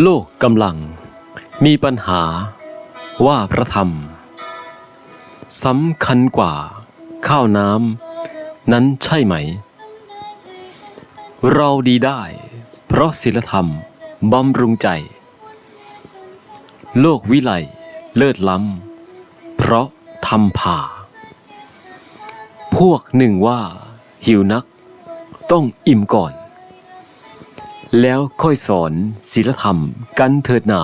โลกกำลัง มีปัญหาว่าพระธรรมสำคัญกว่า ข้าวน้ำนั้นใช่ไหม เราดีได้ เพราะศีลธรรมบำรุงใจ โลกวิไลเลิศล้ำ เพราะทำผ่า พวกหนึ่งว่าหิวนักต้องอิ่มก่อน แล้วค่อยสอนศีลธรรมกันเถิดหนา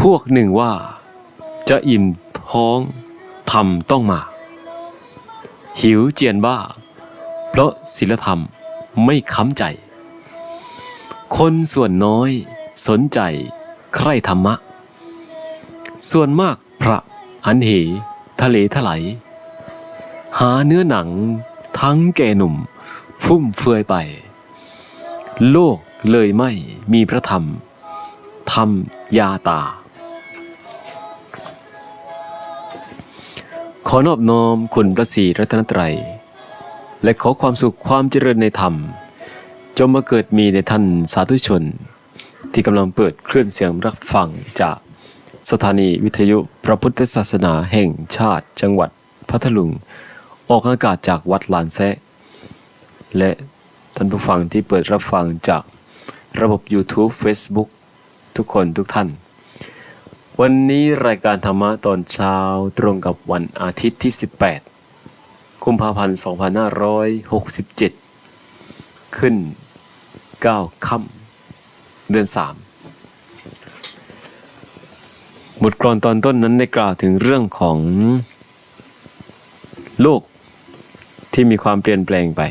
พวกหนึ่งว่า จะอิ่มท้องทำต้องมา หิวเจียนบ้า เพราะศีลธรรมไม่ค้ำใจ คนส่วนน้อยสนใจใคร่ธรรมะ ส่วนมากพระอันเห ทะเลถลายหาเนื้อหนังทั้งแก่หนุ่ม ฟุ่มเฟือยไป โลกเลยไม่มีพระธรรม ธรรมยาตา ขอนอบน้อมคุณพระศรีรัตนตรัย และขอความสุขความเจริญในธรรม จงมาเกิดมีในท่านสาธุชน ที่กำลังเปิดเคลื่อนเสียงรับฟังจากสถานีวิทยุพระพุทธศาสนาแห่งชาติจังหวัดพัทลุง ออกอากาศจากวัดลานแซะและ ท่านผู้ฟังที่เปิดรับฟังจากระบบ YouTube Facebook ทุกคนทุกท่าน วันนี้รายการธรรมะตอนเช้าตรงกับวันอาทิตย์ที่ 18 กุมภาพันธ์ 2567 ขึ้น 9 ค่ำเดือน 3 บทกลอนตอนต้นนั้นได้กล่าวถึงเรื่องของโลกที่มีความเปลี่ยนแปลงไป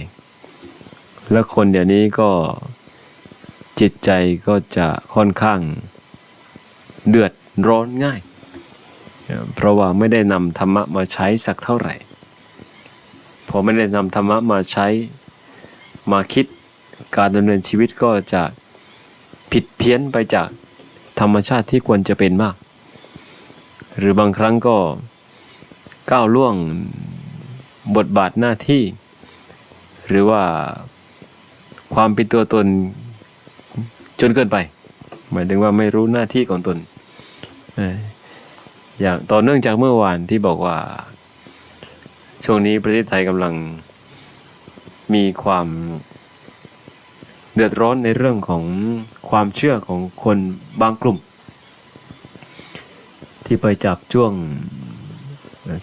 และคนเดี๋ยวนี้ก็จิตใจก็จะค่อนข้างเดือดร้อนง่าย เพราะว่าไม่ได้นำธรรมะมาใช้สักเท่าไหร่ พอไม่ได้นำธรรมะมาใช้มาคิดการดำเนินชีวิตก็จะผิดเพี้ยนไปจากธรรมชาติที่ควรจะเป็นมาก หรือบางครั้งก็ก้าวล่วงบทบาทหน้าที่ หรือว่า ความเป็นตัวตนจนเกินไป หมายถึงว่าไม่รู้หน้าที่ของตนเอ่ออย่างต่อเนื่องจากเมื่อวานที่บอกว่า ช่วงนี้ประเทศไทยกำลังมีความเดือดร้อนในเรื่องของความเชื่อของคนบางกลุ่ม ที่ไปจับจ้วง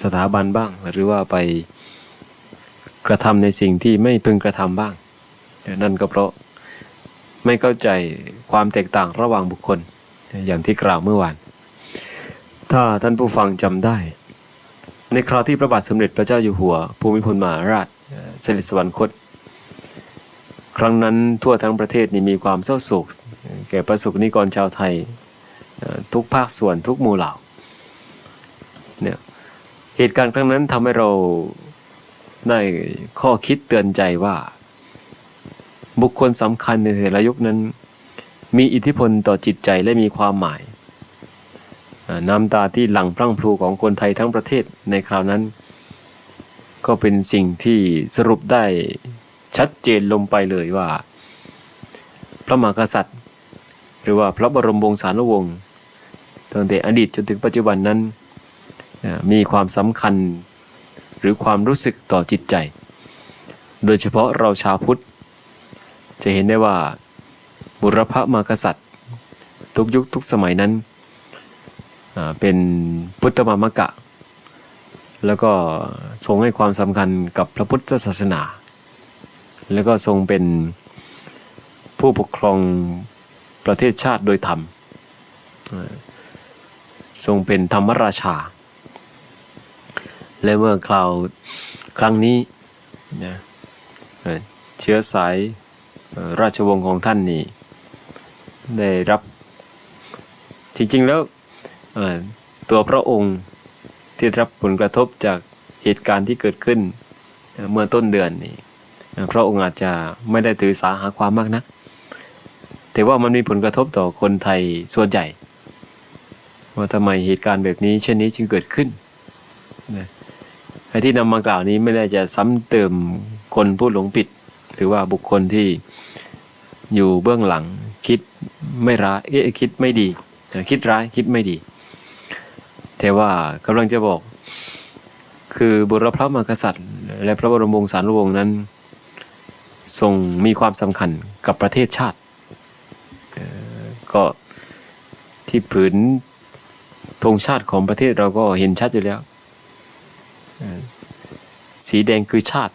สถาบันบ้าง หรือว่าไปกระทำในสิ่งที่ไม่พึงกระทำบ้าง นั่นก็เพราะไม่เข้าใจความแตกต่างระหว่างบุคคล อย่างที่กล่าวเมื่อวาน ถ้าท่านผู้ฟังจำได้ ในคราวที่พระบาทสมเด็จพระเจ้าอยู่หัว ภูมิพลมหาราชเสด็จสวรรคต ครั้งนั้นทั่วทั้งประเทศนี่มีความเศร้าโศก แก่ประสบนิกรชาวไทย ทุกภาคส่วนทุกหมู่เหล่าเนี่ยเหตุการณ์ครั้งนั้นทำให้เราได้ข้อคิดเตือนใจว่า บุคคลสำคัญในแต่ละยุคนั้น มีอิทธิพลต่อจิตใจและมีความหมายน้ำตาที่หลั่งพรั่งพรูของคนไทยทั้งประเทศในคราวนั้น ก็เป็นสิ่งที่สรุปได้ชัดเจนลงไปเลยว่า พระมหากษัตริย์ หรือว่าพระบรมวงศานุวงศ์ตั้งแต่อดีตจนถึงปัจจุบันนั้นมีความสำคัญหรือความรู้สึกต่อจิตใจ โดยเฉพาะเราชาวพุทธ จะเห็นได้ว่าบุรพมากษัตริย์ ทุกยุคทุกสมัยนั้นเป็นพุทธมามกะ แล้วก็ทรงให้ความสำคัญกับพระพุทธศาสนา แล้วก็ทรงเป็นผู้ปกครองประเทศชาติโดยธรรม ทรงเป็นธรรมราชา และเมื่อคราวครั้งนี้นะเชื้อสาย ราชวงศ์ของท่านนี่ได้รับจริงๆแล้วตัวพระองค์ที่รับผลกระทบจากเหตุการณ์ที่เกิดขึ้นเมื่อต้นเดือนนี่พระองค์อาจจะไม่ได้ถือสาหาความมากนัก แต่ว่ามันมีผลกระทบต่อคนไทยส่วนใหญ่ ว่าทำไมเหตุการณ์แบบนี้เช่นนี้จึงเกิดขึ้นนะไอ้ที่นำมากล่าวนี้ไม่ได้จะซ้ำเติมคนผู้หลงผิด หรือว่าบุคคลที่ อยู่เบื้องหลัง คิดไม่ร้ายคิดไม่ดี คิดร้ายคิดไม่ดี แต่ว่ากำลังจะบอก คือบุรพระมหากษัตริย์ และพระบรมวงศานุวงศ์นั้น ทรงมีความสำคัญกับประเทศชาติ ก็ที่ผืนธงชาติของประเทศเราก็เห็นชัดอยู่แล้ว สีแดงคือชาติ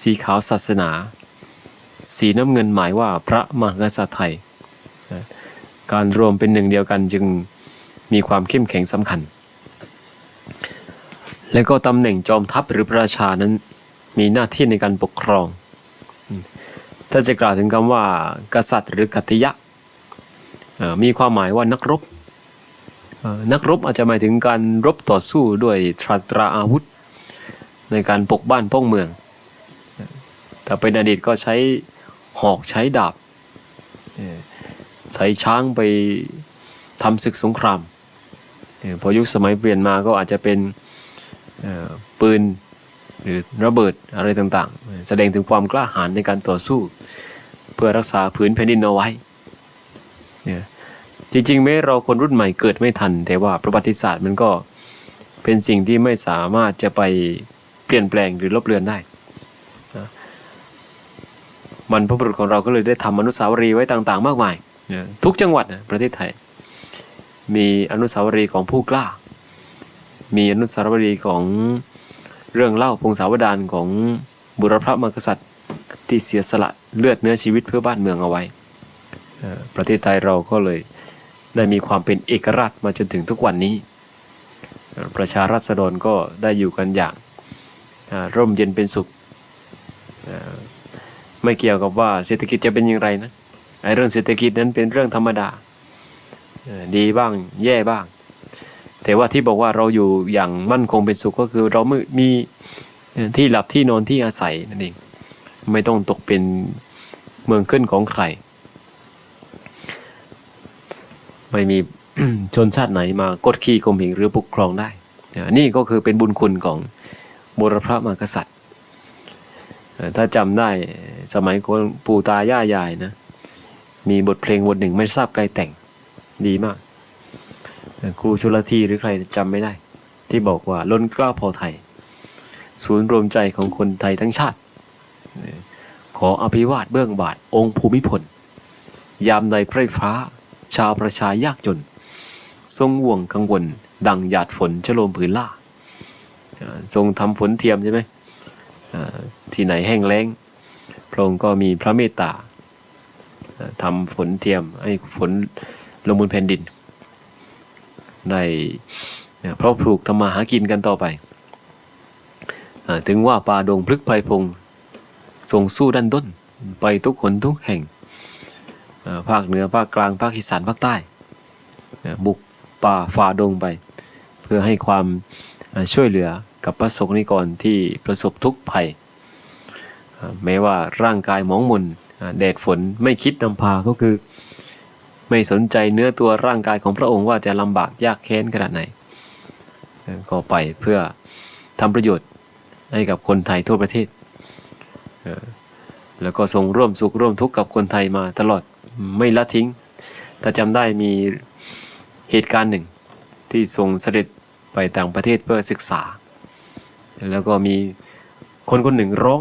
สีขาวศาสนา สีน้ำเงินหมายว่าพระมหากษัตริย์ไทย การรวมเป็นหนึ่งเดียวกันจึงมีความเข้มแข็งสำคัญ และก็ตำแหน่งจอมทัพหรือพระราชานั้นมีหน้าที่ในการปกครอง ถ้าจะกล่าวถึงคำว่า กษัตริย์หรือกัตยะ มีความหมายว่านักรบ นักรบอาจจะหมายถึงการรบต่อสู้ด้วยตราตราอาวุธ ในการปกบ้านป้องเมือง แต่เป็นอดีตก็ใช้ หอกใช้ดาบเอ่อใช้ช้างไปทำศึกสงครามพอยุคสมัยเปลี่ยนมาก็อาจจะเป็นปืนหรือระเบิดอะไรต่างๆ แสดงถึงความกล้าหาญในการต่อสู้ เพื่อรักษาผืนแผ่นดินเอาไว้ จริงๆแม้เราคนรุ่นใหม่เกิดไม่ทัน แต่ว่าประวัติศาสตร์มันก็เป็นสิ่งที่ไม่สามารถจะไปเปลี่ยนแปลงหรือลบเลือนได้ มันพระบุรุษของเราก็เลยได้ทำอนุสาวรีย์ไว้ต่าง ๆ มากมายเนี่ยทุกจังหวัดนะประเทศไทย มีอนุสาวรีย์ของผู้กล้า มีอนุสาวรีย์ของเรื่องเล่าพงศาวดารของบุรพมหากษัตริย์ที่เสียสละเลือดเนื้อชีวิตเพื่อบ้านเมืองเอาไว้เอ่อประเทศไทยเราก็เลยได้มีความเป็นเอกราชมาจนถึงทุกวันนี้เอ่อประชารัษฎรก็ได้อยู่กันอย่างอ่าร่มเย็นเป็นสุขเอ่อ ไม่เกี่ยวกับว่าเศรษฐกิจจะเป็นอย่างไรนะไอ้เรื่องเศรษฐกิจนั้นเป็นเรื่องธรรมดา ดีบ้างแย่บ้าง แต่ว่าที่บอกว่าเราอยู่อย่างมั่นคงเป็นสุขก็คือเราไม่มีที่หลับที่นอนที่อาศัยนั่นเองไม่ต้องตกเป็นเมืองขึ้นของใคร ไม่มีชนชาติไหนมากดขี่ข่มเหงหรือปกครองได้ นี่ก็คือเป็นบุญคุณของบุรพมหากษัตริย์ ถ้าจำได้สมัยคนปู่ตายายายนะ มีบทเพลงบทหนึ่งไม่ทราบใครแต่งดีมาก ครูชุลธีหรือใครจำไม่ได้ ที่บอกว่าล้นกล้าพอไทย ศูนย์รวมใจของคนไทยทั้งชาติ ขออภิวาทเบื้องบาท องค์ภูมิพล ยามในไพร่ฟ้า ชาวประชายากจน ทรงห่วงกังวล ดังหยาดฝนชโลมผืนล่า ทรงทำฝนเทียมใช่ไหม ที่ไหนแห้งแล้ง พระองค์ก็มีพระเมตตาอ่าทำฝนเทียมให้ฝนลงบนแผ่นดินได้เนี่ยเพราะปลูกทำมาหากินกันต่อไป ถึงว่าป่าดงพลึกไพรพงทรงสู้ดันด้น ไปทุกคนทุกแห่ง ภาคเหนือภาคกลางภาคอีสานภาคใต้ บุกป่าฝ่าดงไป เพื่อให้ความช่วยเหลือ กับพระสงฆ์นิกรที่ประสบทุกข์ภัย แม้ว่าร่างกายหมองมนแดดฝนไม่คิดนำพาก็คือ ไม่สนใจเนื้อตัวร่างกายของพระองค์ว่าจะลำบากยากแค้นขนาดไหน ก็ไปเพื่อทำประโยชน์ให้กับคนไทยทั่วประเทศ แล้วก็ทรงร่วมสุขร่วมทุกข์กับคนไทยมาตลอดไม่ละทิ้ง ถ้าจำได้มีเหตุการณ์หนึ่งที่ทรงเสด็จไปต่างประเทศเพื่อศึกษา แล้วก็มีคนคนหนึ่งร้อง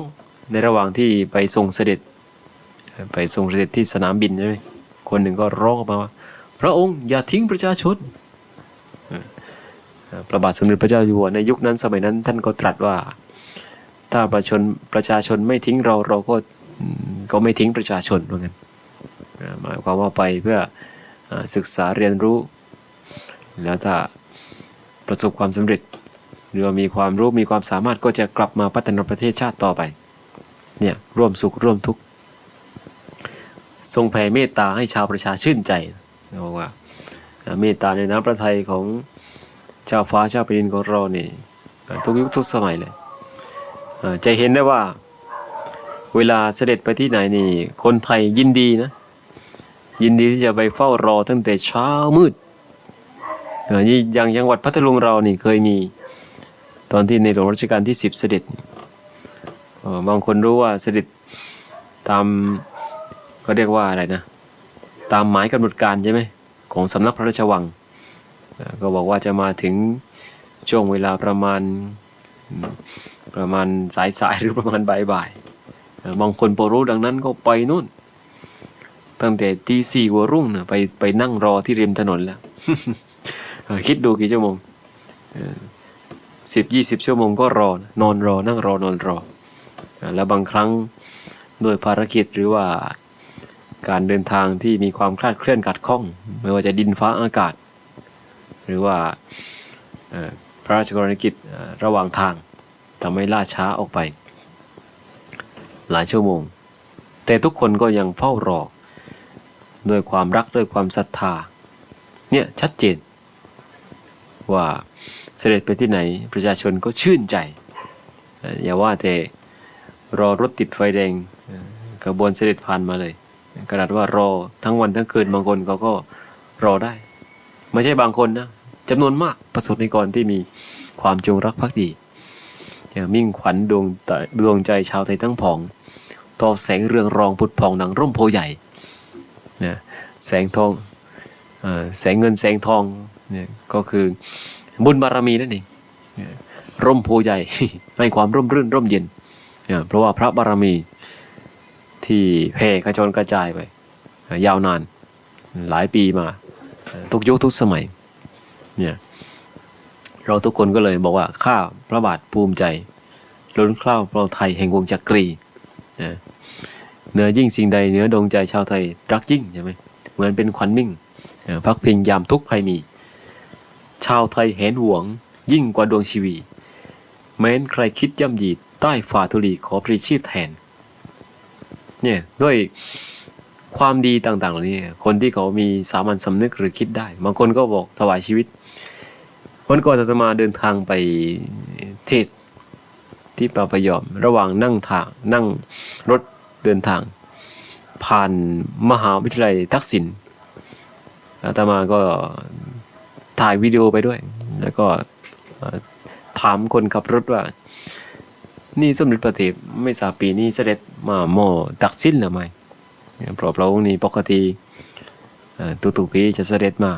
ในระหว่างที่ไปทรงเสด็จ ไปทรงเสด็จที่สนามบินใช่ไหมคนหนึ่งก็ร้องออกมาว่าพระองค์อย่าทิ้งประชาชนอ่อเอ่อพระบาทสมเด็จพระเจ้าอยู่หัวในยุคนั้นสมัยนั้นท่านก็ตรัสว่า ถ้าประชาชนประชาชนไม่ทิ้งเราเราก็ก็ไม่ทิ้งประชาชนเหมือนกันหมายความว่าไปเพื่อเอ่อศึกษาเรียนรู้ แล้วถ้าประสบความสำเร็จ หรือว่ามีความรู้มีความสามารถก็จะกลับมาพัฒนาประเทศชาติต่อไปเนี่ยร่วมสุขร่วมทุกข์ทรงแผ่เมตตาให้ชาวประชาชื่นใจบอกว่าเมตตาในน้ำพระทัยของเจ้าฟ้าเจ้าแผ่นดินของเรานี่ทุกยุคทุกสมัยเลยจะเห็นได้ว่าเวลาเสด็จไปที่ไหนนี่คนไทยยินดีนะยินดีที่จะไปเฝ้ารอตั้งแต่เช้ามืดอย่างจังหวัดพัทลุงเรานี่เคยมี ตอนที่ในหลวงรัชกาลที่ 10 เสด็จบางคนรู้ว่าเสด็จตามก็เรียกว่าอะไรนะ ตามหมายกำหนดการใช่ไหมของสำนักพระราชวัง ก็บอกว่าจะมาถึงช่วงเวลาประมาณประมาณสายๆหรือประมาณบ่ายๆอ่ายบางคนพอรู้ดังนั้นก็ไปนู่น ตั้งแต่ตีสี่หัวรุ่งนะไปไปนั่งรอที่ริมถนนแล้ว คิดดูกี่ชั่วโมง สิบยี่สิบชั่วโมงก็รอนอนรอนั่งรอนอนรอ แล้วบางครั้งด้วยภารกิจหรือว่าการเดินทางที่มีความคลาดเคลื่อนขัดข้อง ไม่ว่าจะดินฟ้าอากาศ หรือว่าพระราชกรณียกิจระหว่างทางทำให้ล่าช้าออกไป หลายชั่วโมง แต่ทุกคนก็ยังเฝ้ารอ ด้วยความรักด้วยความศรัทธาเนี่ยชัดเจน ว่าเสด็จไปที่ไหนประชาชนก็ชื่นใจ อย่าว่าแต่รอรถติดไฟแดงขบวนเสด็จผ่านมาเลยขนาดว่ารอทั้งวันทั้งคืนบางคนเขาก็รอได้ ไม่ใช่บางคนนะจำนวนมากประสบนิกรที่มีความจงรักภักดีอย่างมิ่งขวัญดวงตาดวงใจชาวไทยทั้งผอง ต่อแสงเรืองรองผุดผ่องดังร่มโพใหญ่นะแสงทองอแสงเงินแสงทอง เนี่ยก็คือบุญบารมีนั่นเองร่มโพใหญ่ให้ความร่มรื่นร่มเย็นเนี่ยเพราะว่าพระบารมีที่แผ่กระจรกระจายไป ยาวนานหลายปีมา ทุกยุคทุกสมัยเนี่ยเราทุกคนก็เลยบอกว่าข้าพระบาทภูมิใจ ล้นเกล้าเราไทยแห่งวงจักรีนะเหนือยิ่งสิ่งใดเหนือดวงใจชาวไทยรักยิ่งใช่ไหมเหมือนเป็นขวัญมิ่งพักพิงยามทุกข์ใครมี ชาวไทยเห็นหวง ยิ่งกว่าดวงชีวี แม้นใครคิดย่ำยีใต้ฝ่าธุลีขอพรีชีพแทน เนี่ยด้วยความดีต่างๆเหล่านี้คนที่เขามีสามัญสำนึกหรือคิดได้ บางคนก็บอกถวายชีวิต วันก่อนอาตมาเดินทางไปเทศที่ป่าพยอม ระหว่างนั่งทางนั่งรถเดินทาง ผ่านมหาวิทยาลัยทักษิณอาตมาก็ ถ่ายวิดีโอไปด้วย แล้วก็ถามคนขับรถว่า นี่สมเด็จพระเทพไม่ทราบปีนี้เสด็จมาหมอตักสินหรือไม่เพราะพระองค์นี้ปกติเอ่อทุกๆปีจะเสด็จมา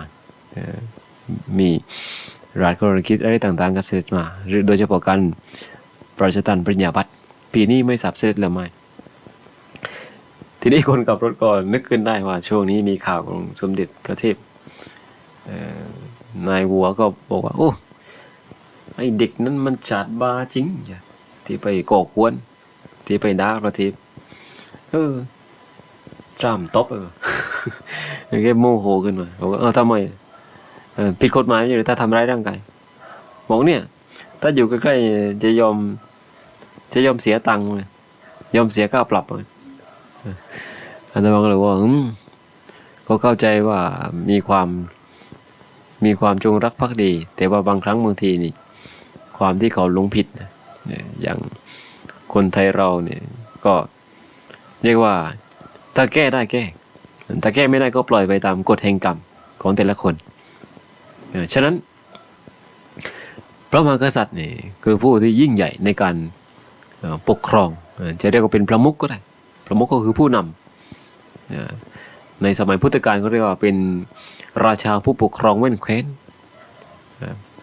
มีราชกรณีกิจอะไรต่างๆก็เสด็จมา หรือโดยเฉพาะการพระราชทานปริญญาบัตรปีนี้ไม่ทราบเสด็จหรือไม่ทีนี้คนขับรถก็นึกขึ้นได้ว่าช่วงนี้มีข่าวของสมเด็จพระเทพ นายวัวก็บอกว่า โอ้ไอเด็กนั้นมันฉาดบาจริงที่ไปก่อควรที่ไปด่าพระเทพเออจามตบเออแกโมโหขึ้นมาบอกว่าเออทำไมผิดกฎหมายอยู่เลยถ้าทำร้ายร่างกายบอกเนี่ย ถ้าอยู่ใกล้ๆจะยอม จะยอมเสียตังค์เลยยอมเสียค่าปรับเลยอาจารย์ก็เลยว่าอืมก็เข้าใจว่ามีความ มีความจงรักภักดี แต่ว่าบางครั้งบางทีนี่ ความที่เขาลงผิดนะเนี่ยอย่างคนไทยเราเนี่ยก็เรียกว่าถ้าแก้ได้แก้ ถ้าแก้ไม่ได้ก็ปล่อยไปตามกฎแห่งกรรมของแต่ละคนเออฉะนั้น พระมหากษัตริย์นี่คือผู้ที่ยิ่งใหญ่ในการปกครองออจะเรียกว่าเป็นประมุขก็ได้ ประมุขก็คือผู้นำเอ่อ ในสมัยพุทธกาลก็เรียกว่าเป็นราชาผู้ปกครองแว่นแคว้น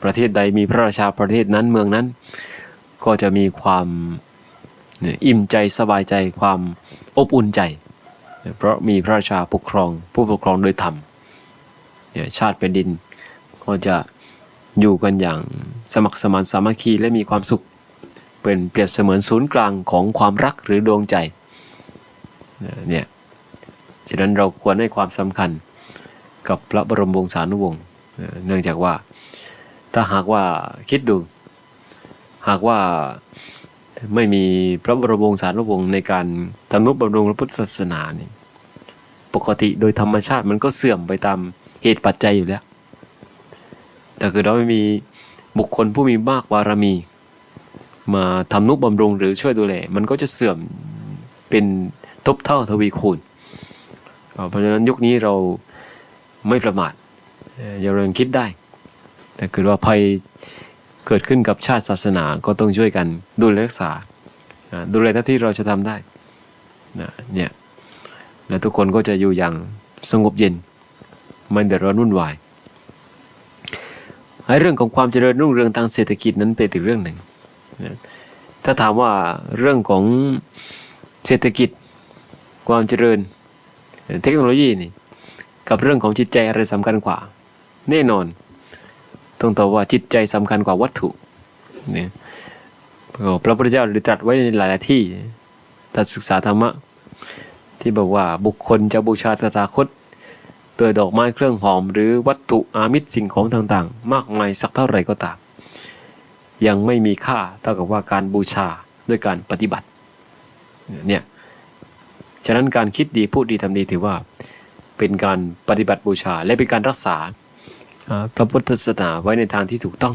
ประเทศใดมีพระราชาประเทศนั้นเมืองนั้น ก็จะมีความอิ่มใจสบายใจความอบอุ่นใจ เพราะมีพระราชาปกครองผู้ปกครองโดยธรรมชาติแผ่นดินก็จะอยู่กันอย่างสมัครสมานสามัคคีและมีความสุข เป็นเปรียบเสมือนศูนย์กลางของความรักหรือดวงใจเนี่ย ฉะนั้นเราควรให้ความสำคัญกับพระบรมวงศานุวงศ์เอ่อเนื่องจากว่า ถ้าหากว่าคิดดู หากว่าไม่มีพระบรมวงศานุวงศ์ในการทำนุบำรุงพระพุทธศาสนานี่ปกติโดยธรรมชาติมันก็เสื่อมไปตามเหตุปัจจัยอยู่แล้ว แต่คือเราไม่มีบุคคลผู้มีมากบารมี มาทำนุบำรุงหรือช่วยดูแลมันก็จะเสื่อมเป็นทบเท่าทวีคูณ เพราะฉะนั้นยุคนี้เราไม่ประมาทอย่าเริงคิดได้ แต่คือว่าภัยเกิดขึ้นกับชาติศาสนาก็ต้องช่วยกันดูแลรักษา ดูแลเท่าที่เราจะทำได้นะเนี่ยแล้วทุกคนก็จะอยู่อย่างสงบเย็น ไม่เดือดร้อนวุ่นวายไอ้เรื่องของความเจริญรุ่งเรืองทางเศรษฐกิจนั้นเป็นอีกเรื่องหนึ่ง ถ้าถามว่าเรื่องของเศรษฐกิจความเจริญ เทคโนโลยีนี่กับเรื่องของจิตใจอะไรสำคัญกว่า แน่นอน ต้องตอบว่าจิตใจสำคัญกว่าวัตถุเนี่ยพระพุทธเจ้าได้ตรัสไว้ในหลาย ๆ ที่ถ้าศึกษาธรรมะ ที่บอกว่าบุคคลจะบูชาตถาคตโดยดอกไม้เครื่องหอม หรือวัตถุอามิตรสิ่งของต่าง ๆ มากมายสักเท่าไหร่ก็ตาม ยังไม่มีค่าเท่ากับว่าการบูชาด้วยการปฏิบัติเนี่ย ฉะนั้นการคิดดีพูดดีทำดีถือว่าเป็นการปฏิบัติบูชา และเป็นการรักษาพระพุทธศาสนาไว้ในทางที่ถูกต้อง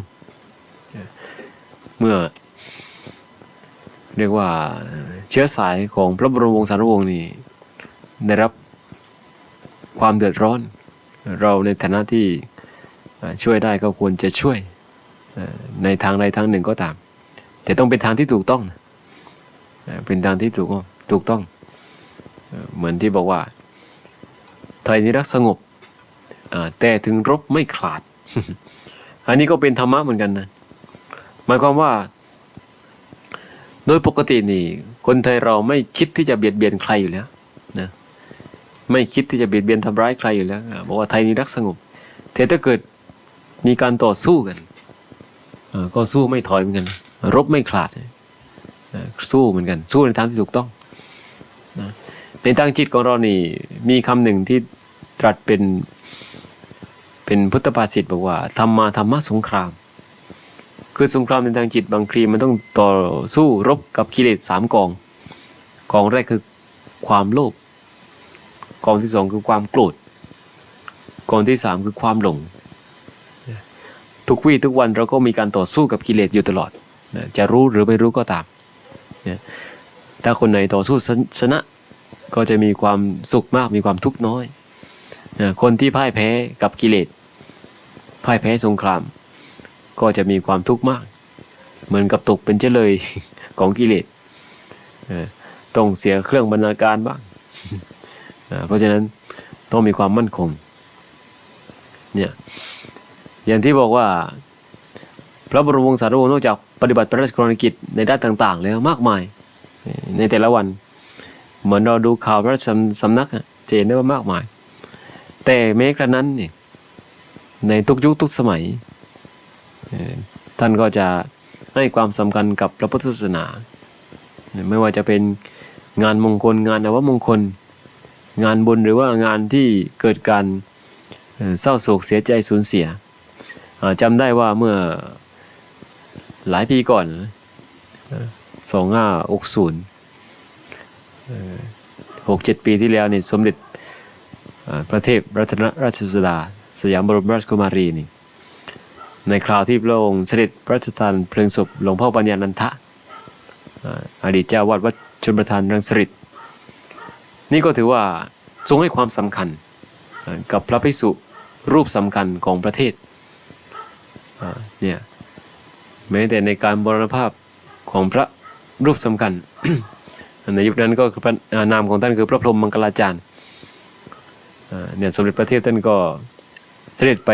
เมื่อ เรียกว่าเชื้อสายของพระบรมวงศานุวงศ์นี่ได้รับความเดือดร้อน เราในฐานะที่ช่วยได้ก็ควรจะช่วยในทางใดทางหนึ่งก็ตาม แต่ต้องเป็นทางที่ถูกต้องเอ่อเป็นทางที่ถูกถูกต้อง เหมือนที่บอกว่า ไทยนิรักสงบแต่ถึงรบไม่ขาด อันนี้ก็เป็นธรรมะเหมือนกันนะหมายความว่า โดยปกตินี่ คนไทยเราไม่คิดที่จะเบียดเบียนใครอยู่แล้วนะไม่คิดที่จะเบียดเบียนทำร้ายใครอยู่แล้วบอกว่าไทยนี่รักสงบแต่ถ้าเกิดมีการต่อสู้กันก็สู้ไม่ถอยเหมือนกัน รบไม่ขาดสู้เหมือนกัน สู้ในทางที่ถูกต้องนะ ในทางจิตของเรานี่มีคำหนึ่งที่ตรัสเป็นเป็นพุทธภาษิตบอกว่าธรรมาธรรมะสงคราม คือสงครามในทางจิตบางทีมันต้องต่อสู้รบกับกิเลสสามกอง กองแรกคือความโลภกองที่สองคือความโกรธกองที่สามคือความหลง ทุกวี่ทุกวันเราก็มีการต่อสู้กับกิเลสอยู่ตลอด จะรู้หรือไม่รู้ก็ตาม ถ้าคนไหนต่อสู้ชนะ ก็จะมีความสุขมากมีความทุกข์น้อย คนที่พ่ายแพ้กับกิเลสพ่ายแพ้สงคราม ก็จะมีความทุกข์มาก เหมือนกับตกเป็นเจเลยของกิเลสต้องเสียเครื่องบรรณาการบ้าง เพราะฉะนั้นต้องมีความมั่นคงเนี่ยอย่างที่บอกว่าพระบรมวงศานุวงศ์นอกจากปฏิบัติพระราชกรณีกิจในด้านต่าง ๆ แล้วมากมายในแต่ละวัน เหมือนเราดูข่าวพระราชสำนักจะเห็นได้ว่ามากมาย แต่แม้กระนั้นเนี่ยในทุกยุคทุกสมัย ท่านก็จะให้ความสำคัญกับพระพุทธศาสนา ไม่ว่าจะเป็นงานมงคลงานอวมงคล งานบุญหรือว่างานที่เกิดการเศร้าโศกเสียใจสูญเสียอ่าจำได้ว่าเมื่อหลายปีก่อนสอง หกเจ็ดปีที่แล้วนี่สมเด็จพระเทพรัตนราชสุดา สยามบรมราชกุมารีนี่ในคราวที่พระองค์เสด็จพระราชทานเพลิงศพหลวงพ่อปัญญานันทะอาอดีตเจ้าวัดวัดชนประทานรังสฤษนี่ก็ถือว่าทรงให้ความสำคัญกับพระภิกษุรูปสำคัญของประเทศเนี่ยแม้แต่ในการบรณภาพของพระรูปสำคัญ ในยุคนั้นก็คือพระนามของท่านคือพระพรหมมังคลาจารย์เนี่ยสมเด็จพระเทพท่านก็เสด็จไป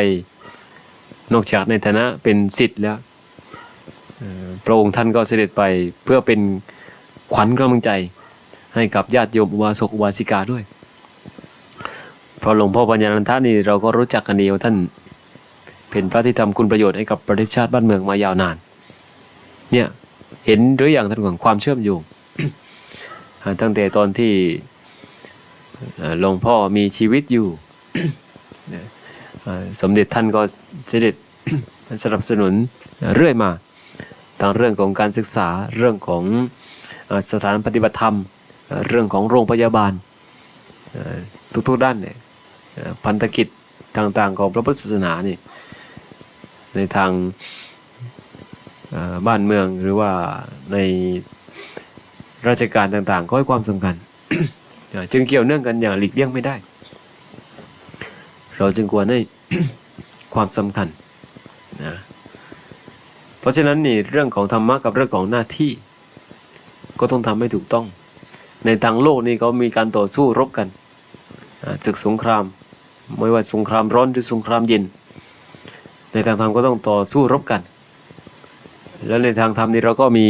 นอกจากในฐานะเป็นสิทธิ์แล้วพระองค์ท่านก็เสด็จไปเพื่อเป็นขวัญกำลังใจให้กับญาติโยมอุบาสกอุบาสิกาด้วย เพราะหลวงพ่อปัญญานันทานี่เราก็รู้จักกันดีว่าท่านเป็นพระที่ทำคุณประโยชน์ให้กับประเทศชาติบ้านเมืองมายาวนาน เนี่ยเห็นหรืออย่างท่านของความเชื่อมโยง ตั้งแต่ตอนที่หลวงพ่อมีชีวิตอยู่ สมเด็จท่านก็เสด็จสนับสนุนเรื่อยมาทั้งเรื่องของการศึกษาเรื่องของสถานปฏิบัติธรรม เรื่องของโรงพยาบาลทุกๆด้านเนี่ยอ่าพันธกิจต่างๆของพระพุทธศาสนานี่ในทางบ้านเมืองหรือว่าใน ราชการต่างๆ ก็ให้ความสำคัญ จึงเกี่ยวเนื่องกันอย่างหลีกเลี่ยงไม่ได้ เราจึงควรให้ความสำคัญนะเพราะฉะนั้นนี่เรื่องของธรรมะกับเรื่องของหน้าที่ ก็ต้องทำให้ถูกต้อง ในทางโลกนี่เขามีการต่อสู้รบกันศึกสงคราม ไม่ว่าสงครามร้อนหรือสงครามเย็น ในทางธรรมก็ต้องต่อสู้รบกัน แล้วในทางธรรมนี่เราก็มี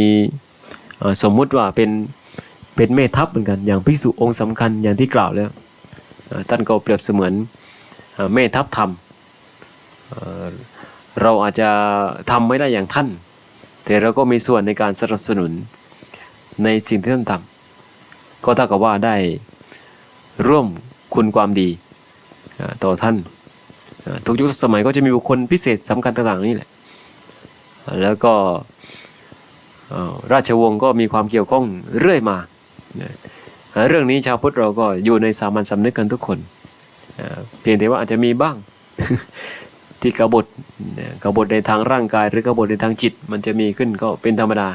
สมมุติว่าเป็นเป็นแม่ทัพเหมือนกันอย่างภิกษุองค์สำคัญอย่างที่กล่าวแล้วท่านก็เปรียบเสมือนเอ่อแม่ทัพธรรมเราอาจจะทำไม่ได้อย่างท่าน แต่เราก็มีส่วนในการสนับสนุนในสิ่งที่ท่านทำก็เท่ากับว่าได้ร่วมคุณความดีต่อท่านทุกยุคสมัยก็จะมีบุคคลพิเศษสำคัญต่างๆนี่แหละแล้วก็ ราชวงศ์ก็มีความเกี่ยวข้องเรื่อยมา เรื่องนี้ชาวพุทธเราก็อยู่ในสามัญสำนึกกันทุกคน เพียงแต่ว่าอาจจะมีบ้างที่กบฏกบฏในทางร่างกายหรือกบฏในทางจิต มันจะมีขึ้นก็เป็นธรรมดา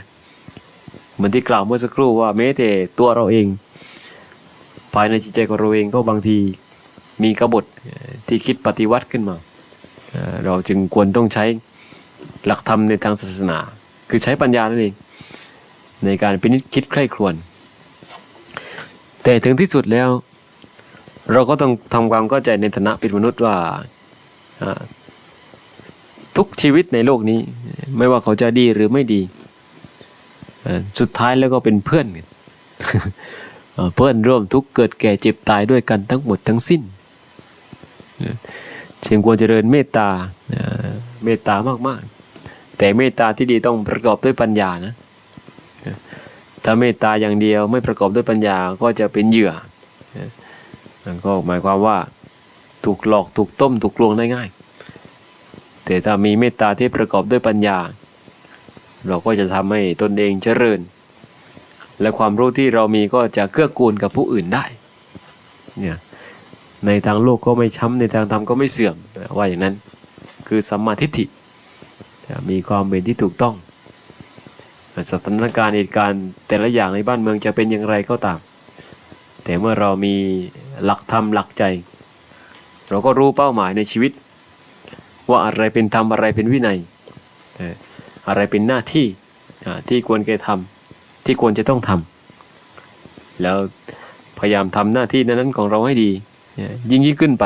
เหมือนที่กล่าวเมื่อสักครู่ว่าแม้แต่ตัวเราเอง ภายในจิตใจของเราเองก็บางทีมีกบฏที่คิดปฏิวัติขึ้นมา เราจึงควรต้องใช้หลักธรรมในทางศาสนา คือใช้ปัญญานั่นเอง ในการพินิจคิดใคร่ครวญแต่ถึงที่สุดแล้ว เราก็ต้องทำความเข้าใจในฐานะเป็นมนุษย์ว่าทุกชีวิตในโลกนี้ ไม่ว่าเขาจะดีหรือไม่ดี สุดท้ายแล้วก็เป็นเพื่อนกันเพื่อนร่วมทุกเกิดแก่เจ็บตายด้วยกันทั้งหมดทั้งสิ้นเอ่อจึงควรเจริญเมตตาเอ่อเมตตามากๆ แต่เมตตาที่ดีต้องประกอบด้วยปัญญานะถ้าเมตตาอย่างเดียวไม่ประกอบด้วยปัญญาก็จะเป็นเหยื่อเอ่อนั่นก็หมายความว่าถูกหลอกถูกต้มถูกลวงได้ง่าย แต่ถ้ามีเมตตาที่ประกอบด้วยปัญญา เราก็จะทำให้ตนเองเจริญ และความรู้ที่เรามีก็จะเกื้อกูลกับผู้อื่นได้เนี่ยในทางโลกก็ไม่ช้ำในทางธรรมก็ไม่เสื่อมว่าอย่างนั้นคือสัมมาทิฏฐิ มีความเป็นที่ถูกต้องสถานการณ์เหตุการณ์แต่ละอย่างในบ้านเมืองจะเป็นอย่างไรก็ตาม แต่เมื่อเรามีหลักธรรมหลักใจ เราก็รู้เป้าหมายในชีวิต ว่าอะไรเป็นธรรมอะไรเป็นวินัย อะไรเป็นหน้าที่ที่ควรแก่ทำที่ควรจะต้องทำแล้วพยายามทำหน้าที่นั้นๆของเราให้ดียิ่งยิ่งขึ้นไป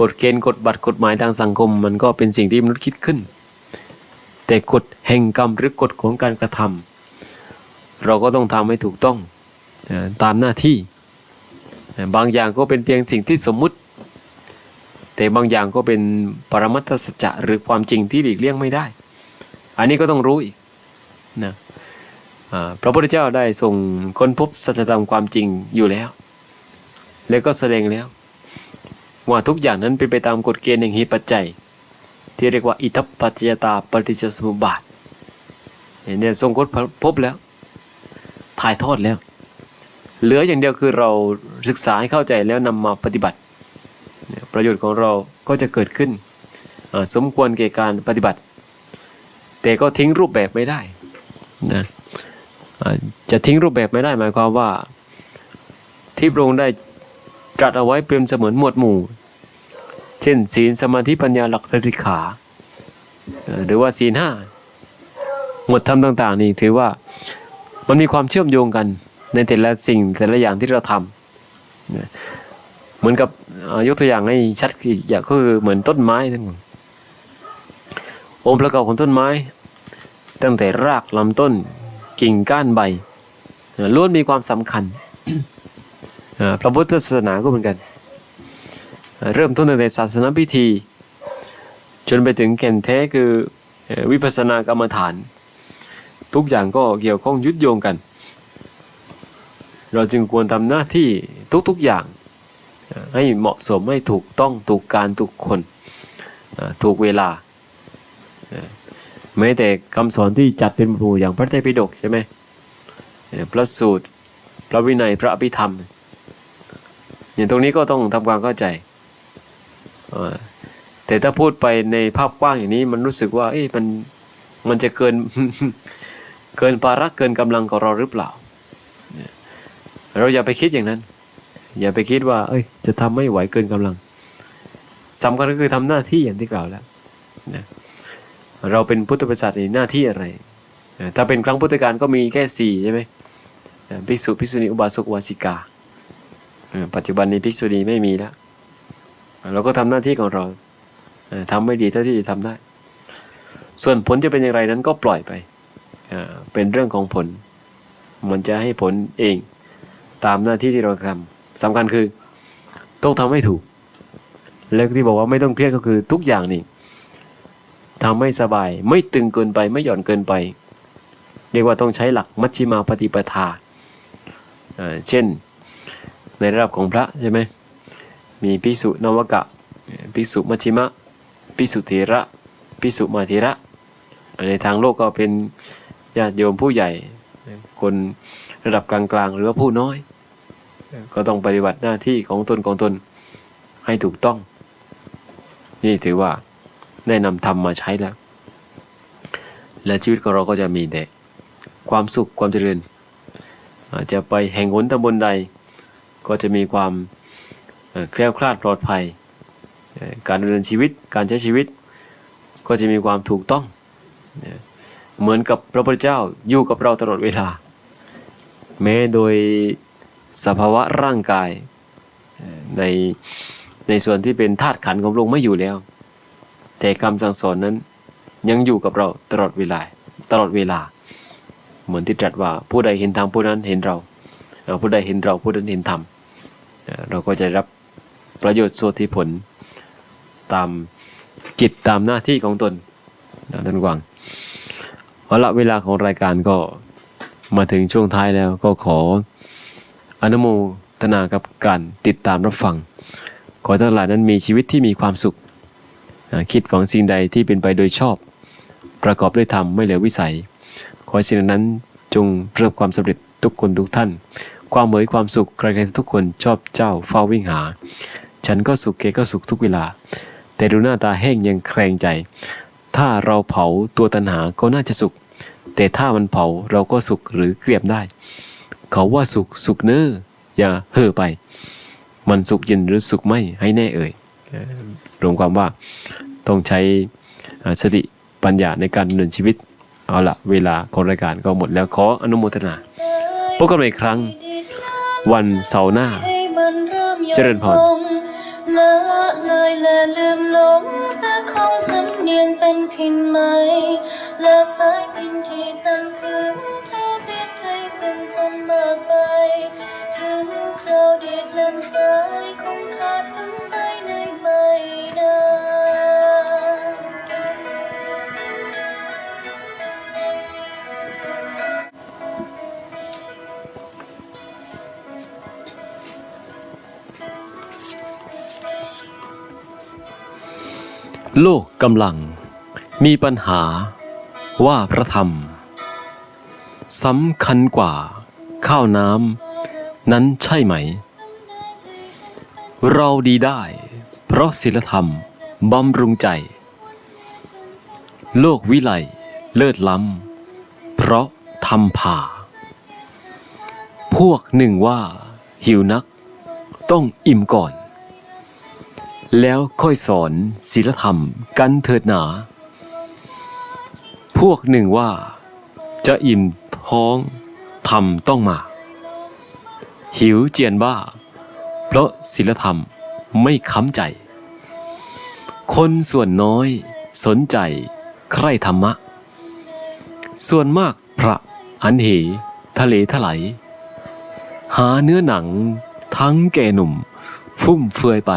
กฎเกณฑ์กฎบัตรกฎหมายทางสังคม มันก็เป็นสิ่งที่มนุษย์คิดขึ้น แต่กฎแห่งกรรมหรือกฎของการกระทำเราก็ต้องทำให้ถูกต้องตามหน้าที่ บางอย่างก็เป็นเพียงสิ่งที่สมมุติ แต่บางอย่างก็เป็นปรมัตถสัจจะหรือความจริงที่หลีกเลี่ยงไม่ได้ อันนี้ก็ต้องรู้อีกนะอ่าพระพุทธเจ้าได้ส่งค้นพบสัจธรรมความจริงอยู่แล้ว แล้วก็แสดงแล้ว ว่าทุกอย่างนั้นเป็นไปตามกฎเกณฑ์แห่งเหตุปัจจัย ที่เรียกว่าอิทัปปัจจยตาปฏิจจสมุปบาทเนี่ยทรงค้นพบแล้ว ถ่ายทอดแล้ว เหลืออย่างเดียวคือเราศึกษาให้เข้าใจแล้วนำมาปฏิบัติ ประโยชน์ของเราก็จะเกิดขึ้น สมควรแก่การปฏิบัติ แต่ก็ทิ้งรูปแบบไม่ได้นะจะทิ้งรูปแบบไม่ได้หมายความว่า ที่พระองค์ได้ตรัสเอาไว้เปรียบเสมือนหมวดหมู่ เช่นศีลสมาธิปัญญาหลักสติขา หรือว่าศีลห้าหมดธรรมต่าง ๆ นี่ถือว่ามันมีความเชื่อมโยงกันในแต่ละสิ่งแต่ละอย่างที่เราทำเหมือนกับยกตัวอย่างให้ชัดอีกอย่างก็คือเหมือนต้นไม้ทั้งหมดองค์ประกอบของต้นไม้ ตั้งแต่รากลำต้นกิ่งก้านใบล้วนมีความสำคัญพระพุทธศาสนาก็เหมือนกัน เริ่มต้นตั้งแต่ศาสนพิธี จนไปถึงแก่นแท้คือวิปัสสนากรรมฐาน ทุกอย่างก็เกี่ยวข้องยึดโยงกัน เราจึงควรทำหน้าที่ทุกๆอย่าง ให้เหมาะสมให้ถูกต้องถูกการถูกคนถูกเวลาเอ่แม้แต่คำสอนที่จัดเป็นหมู่อย่างพระไตรปิฎกใช่ไหมพระสูตร พระวินัยพระอภิธรรมอย่างตรงนี้ก็ต้องทำความเข้าใจ แต่ถ้าพูดไปในภาพกว้างอย่างนี้มันรู้สึกว่า เอ๊ะมันมันจะเกินเกินภาระเกินกำลังของเราหรือเปล่า เราอย่าไปคิดอย่างนั้น อย่าไปคิดว่า เอ้ย จะทำไม่ไหวเกินกำลังสำคัญก็คือทำหน้าที่อย่างที่กล่าวแล้วนะเราเป็นพุทธบริษัทในหน้าที่อะไร ถ้าเป็นครั้งพุทธกาลก็มีแค่สี่ใช่ไหมภิกษุภิกษุณีอุบาสกอุบาสิกา ปัจจุบันนี้ภิกษุณีไม่มีแล้ว เราก็ทำหน้าที่ของเราเออทำไม่ดีเท่าที่จะทำได้ ส่วนผลจะเป็นอย่างไรนั้นก็ปล่อยไป เป็นเรื่องของผล มันจะให้ผลเองตามหน้าที่ที่เราทำสำคัญคือต้องทำให้ถูก แล้วที่บอกว่าไม่ต้องเครียดก็คือทุกอย่างนี่ทำให้สบาย ไม่ตึงเกินไปไม่หย่อนเกินไป เรียกว่าต้องใช้หลักมัชฌิมาปฏิปทาเช่นในระดับของพระใช่ไหม มีพิสุนวกะพิสุมัชิมะพิสุเถระพิสุมาเถระในทางโลกก็เป็นญาติโยมผู้ใหญ่ คนระดับกลางๆ หรือว่าผู้น้อย ก็ต้องปฏิบัติหน้าที่ของตนของตนให้ถูกต้อง นี่ถือว่าได้นำธรรมมาใช้แล้ว และชีวิตของเราก็จะมีแต่ความสุขความเจริญอาจจะไปแห่งหนตำบลใด ก็จะมีความ แคล้วคลาดปลอดภัย การดำเนินชีวิตการใช้ชีวิต ก็จะมีความถูกต้อง เหมือนกับพระพุทธเจ้าอยู่กับเราตลอดเวลา แม้โดยสภาวะร่างกายในในส่วนที่เป็นธาตุขันธ์ของพระองค์ไม่อยู่แล้ว แต่คำสั่งสอนนั้นยังอยู่กับเราตลอดเวลาตลอดเวลา เหมือนที่ตรัสว่าผู้ใดเห็นธรรมผู้นั้นเห็นเราผู้ใดเห็นเราผู้นั้นเห็นธรรมเราก็จะรับ ประโยชน์ส่วนที่ผล ตามกิจตามหน้าที่ของตนนะท่านกวางเอาละเวลาของรายการก็มาถึงช่วงท้ายแล้วก็ขออนุโมทนากับการติดตามรับฟัง ขอท่านหลายนั้นมีชีวิตที่มีความสุข คิดหวังสิ่งใดที่เป็นไปโดยชอบ ประกอบด้วยธรรมไม่เหลือวิสัย ขอสิ่งนั้นจงประสบความสำเร็จทุกคนทุกท่าน ความเหมยความสุขใครๆทุกคนชอบเจ้าเฝ้าวิ่งหา ฉันก็สุขเกก็สุขทุกเวลา แต่ดูหน้าตาแห้งยังแคลงใจ ถ้าเราเผาตัวตัณหาก็น่าจะสุข แต่ถ้ามันเผาเราก็สุขหรือเกลียบได้ เขาว่าสุขสุขเนอ้ออย่าเห่อไป มันสุขเย็นหรือสุขไม่ให้แน่เอ่ยเอ่อรวมความว่าต้องใช้อ่าสติปัญญาในการดำเนินชีวิต เอาละเวลาของรายการก็หมดแล้วขออนุโมทนาพบกันใหม่อีกครั้ง วันเสาร์หน้า เจริญพร ละเลยและลืมหลงเธอคงสำเนียงเป็นพินไหมละสายพิน โลกกำลัง มีปัญหาว่าพระธรรมสำคัญกว่าข้าวน้ำนั้นใช่ไหม เราดีได้ เพราะศีลธรรมบำรุงใจ โลกวิไลเลิศล้ำเพราะทำผ่า พวกหนึ่งว่าหิวนักต้องอิ่มก่อน แล้วค่อยสอนศีลธรรมกันเถิดหนา พวกหนึ่งว่า จะอิ่มท้องทำต้องมา หิวเจียนบ้า เพราะศีลธรรมไม่ค้ำใจ คนส่วนน้อยสนใจใคร่ธรรมะ ส่วนมากพระอันเห ทะเลถลายหาเนื้อหนังทั้งแก่หนุ่ม ฟุ่มเฟือยไป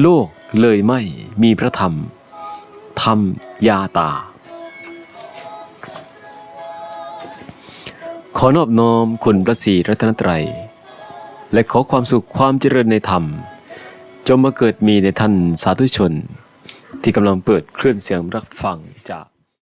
โลกเลยไม่มีพระธรรม ธรรมยาตา ขอนอบน้อมคุณพระศรีรัตนตรัย และขอความสุขความเจริญในธรรม จงมาเกิดมีในท่านสาธุชน ที่กำลังเปิดเคลื่อนเสียงรับฟังจาก